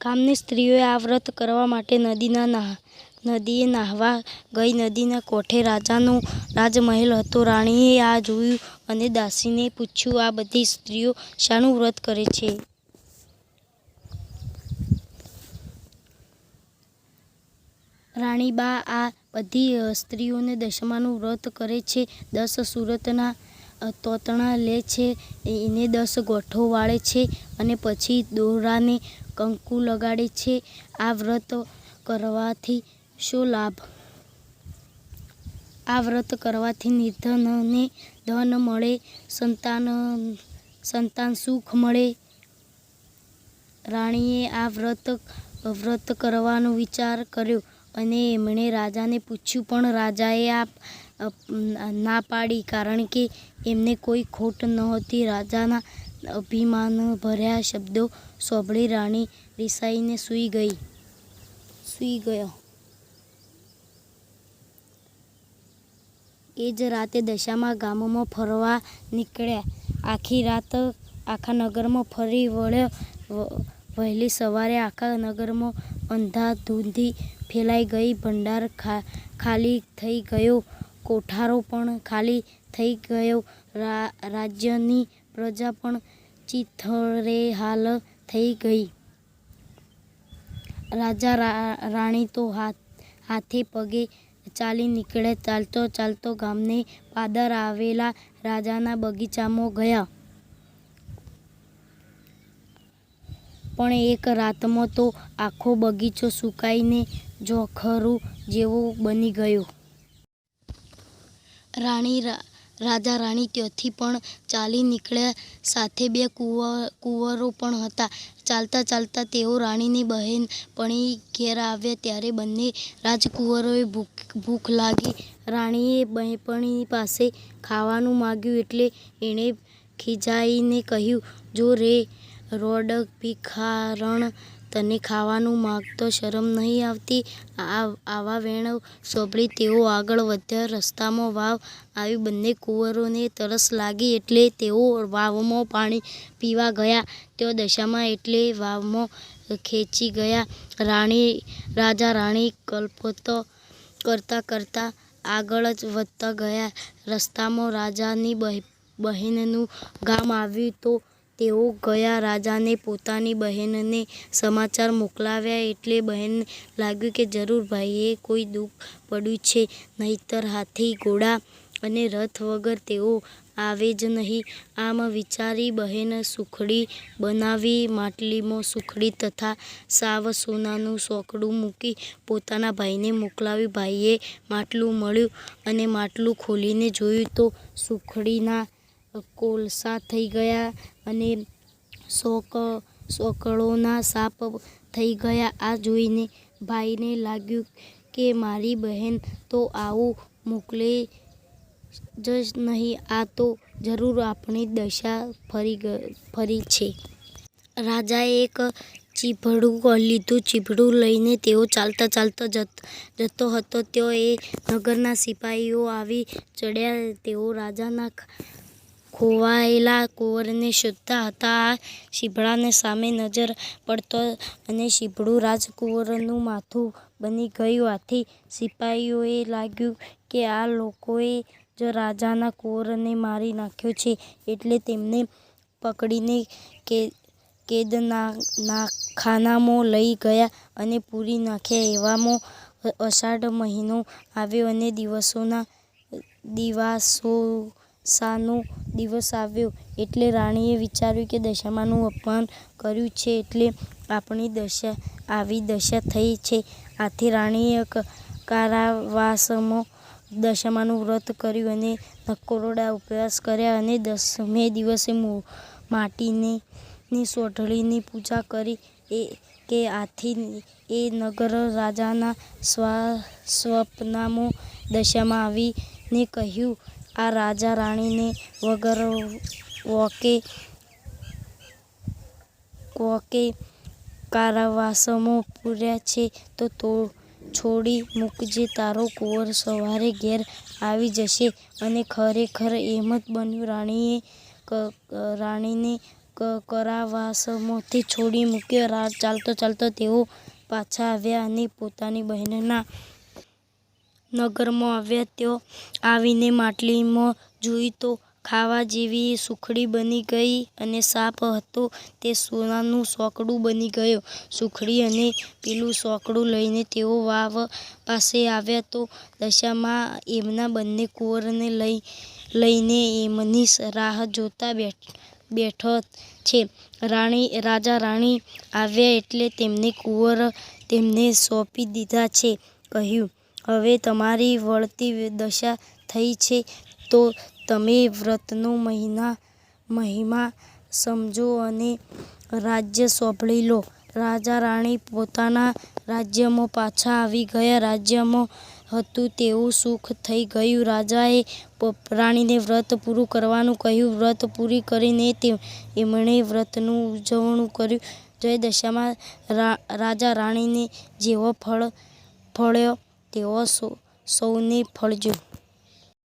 ગામની સ્ત્રીઓએ આ વ્રત કરવા માટે નદીના નાહ, નદીએ નાહવા ગઈ. નદીના કોઠે રાજાનો રાજમહેલ હતો. રાણીએ આ જોયું અને દાસીને પૂછ્યું, આ બધી સ્ત્રીઓ શાનું વ્રત કરે છે? રાણીબા આ બધી સ્ત્રીઓને દશમાનું વ્રત કરે છે. દસ સુરતના તોતણા લે છે. એને દસ ગોઠો વાળે છે અને પછી દોરાને કંકુ લગાડે છે. આ વ્રત કરવાથી શું લાભ? આ વ્રત કરવાથી નિર્ધનને ધન મળે, સંતાન સંતાન સુખ મળે. રાણીએ આ વ્રત વ્રત કરવાનો વિચાર કર્યો અને એમણે રાજાને પૂછ્યું, પણ રાજાએ આ ના પાડી કારણ કે એમને કોઈ ખોટ નહોતી. રાજાના અભિમાન ભર્યા શબ્દો સોંભળી રાણી રિસાઈને સૂઈ ગઈ. સૂઈ ગયો. એ જ રાતે દશામાં ગામમાં ફરવા નીકળ્યા. આખી રાત આખા નગરમાં ફરી વળ્યો. વહેલી સવારે આખા નગરમાં અંધાધૂંધી ફેલાઈ ગઈ. ભંડાર ખાલી થઈ ગયો. કોઠારો પણ ખાલી થઈ ગયો. રાજ્યની પ્રજા પણ ચિથળેહાલ થઈ ગઈ. રાજા રાણી તો હાથ પગે ચાલી નીકળ્યા ચાલતો ચાલતો ગામને પાદર આવેલા રાજાના બગીચામાં ગયા. પણ એક રાતમાં તો આખો બગીચો સુકાઈને જોખરું જેવો બની ગયો. રાણી રાજા રાણી ત્યાંથી પણ ચાલી નીકળ્યા. સાથે બે કુંવર, કુંવરો પણ હતા. ચાલતા ચાલતા તેઓ રાણીની બહેન પણી ઘેર આવ્યા. ત્યારે બંને રાજકુંવરોએ ભૂખ ભૂખ લાગી. રાણીએ બહેપણી પાસે ખાવાનું માગ્યું એટલે એણે ખીજાઈને કહ્યું, જો રે રોડ ભિખારણ તને ખાવાનું માગતો શરમ નહીં આવતી. આવા વેણ સોંપડી તેઓ આગળ વધ્યા. રસ્તામાં વાવ આવી બંને કુંવરોને તરસ લાગી એટલે તેઓ વાવમાં પાણી પીવા ગયા. તેઓ દશામાં એટલે વાવમાં ખેંચી ગયા. રાણી, રાજા રાણી કલ્પતો કરતાં કરતાં આગળ જ વધતા ગયા. રસ્તામાં રાજાની બહે બહેનનું ગામ આવ્યું તો તેઓ ગયા રાજાને પોતાની બહેનને સમાચાર મોકલાવ્યા એટલે બહેનને લાગ્યું કે જરૂર ભાઈએ કોઈ દુઃખ પડ્યું છે, નહીંતર હાથી ઘોડા અને રથ વગર તેઓ આવે જ નહીં. આમ વિચારી બહેન સુખડી બનાવી, માટલીમાં સુખડી તથા સાવ સોનાનું સોકડું મૂકી પોતાના ભાઈને મોકલાવી ભાઈએ માટલું મળ્યું અને માટલું ખોલીને જોયું તો સુખડીના કોલસા થઈ ગયા અને સોક સોકળોના સાપ થઈ ગયા. આ જોઈને ભાઈને લાગ્યું કે મારી બહેન તો આવું મોકલે જ નહીં, આ તો જરૂર આપણી દશા ફરી ફરી છે. રાજાએ એક ચીભડું લીધું. ચીભડું લઈને તેઓ ચાલતા ચાલતા જત હતો. તેઓ એ નગરના સિપાહીઓ આવી ચડ્યા. તેઓ રાજાના ખોવાયેલા કુંવરને શોધતા હતા. આ શીભડાને સામે નજર પડતો અને શીભડું રાજકુંવરનું માથું બની ગયું. આથી સિપાહીઓએ લાગ્યું કે આ લોકોએ જ રાજાના કુંવરને મારી નાખ્યો છે એટલે તેમને પકડીને કે કેદના નાખાનામાં લઈ ગયા અને પૂરી નાખ્યા. એવામાં અષાઢ મહિનો આવ્યો અને દિવસોના દિવાસોસાનો દિવસ આવ્યો. એટલે રાણીએ વિચાર્યું કે દશામાનું અપમાન કર્યું છે એટલે આપણી દશા, આવી દશા થઈ છે. આથી રાણીએ કારાવાસમાં દશામાનું વ્રત કર્યું અને નકોરોડા ઉપવાસ કર્યા અને દસમે દિવસે માટીની, ની સોઢળીની પૂજા કરી. એ, કે આથી એ નગર રાજાના સ્વા, સ્વપ્નામાં દશામાં આવીને કહ્યું આ રાજા રાણીને વગર વોકે વોકે કારાવાસમાં પૂર્યા છે, તો તો છોડી મૂકજે, તારો કુંવર સવારે ઘેર આવી જશે અને ખરેખર એમ જ બન્યું, રાણીએ રાણીને કારાવાસમાંથી છોડી મૂક્યો. રાત ચાલતો ચાલતો તેઓ પાછા આવ્યા અને પોતાની બહેનના નગરમાં આવ્યા. ત્યાં આવીને માટલીમાં જોઈ તો ખાવા જેવી સુખડી બની ગઈ અને સાપ હતો તે સોનાનું સોકડું બની ગયો. સુખડી અને પેલું સોકડું લઈને તેઓ વાવ પાસે આવ્યા તો દશામાં એમના બંને કુંવરને લઈ લઈને એમની રાહ જોતા બેઠો છે. રાણી રાજા રાણી આવ્યા એટલે તેમને કુંવર તેમને સોંપી દીધા છે. કહ્યું, "હવે તમારી વળતી દશા થઈ છે, તો તમે વ્રતનો મહિના, મહિમા સમજો અને રાજ્ય સોંપડી લો." રાજા રાણી પોતાના રાજ્યમાં પાછા આવી ગયા. રાજ્યમાં હતું તેવું સુખ થઈ ગયું. રાજાએ રાણીને વ્રત પૂરું કરવાનું કહ્યું. વ્રત પૂરી કરીને એમણે વ્રતનું ઉજવણું કર્યું. જય દશામાં રાજા રાણીને જેવો ફળ, ફળ્યો તેવો સૌને ફળજો.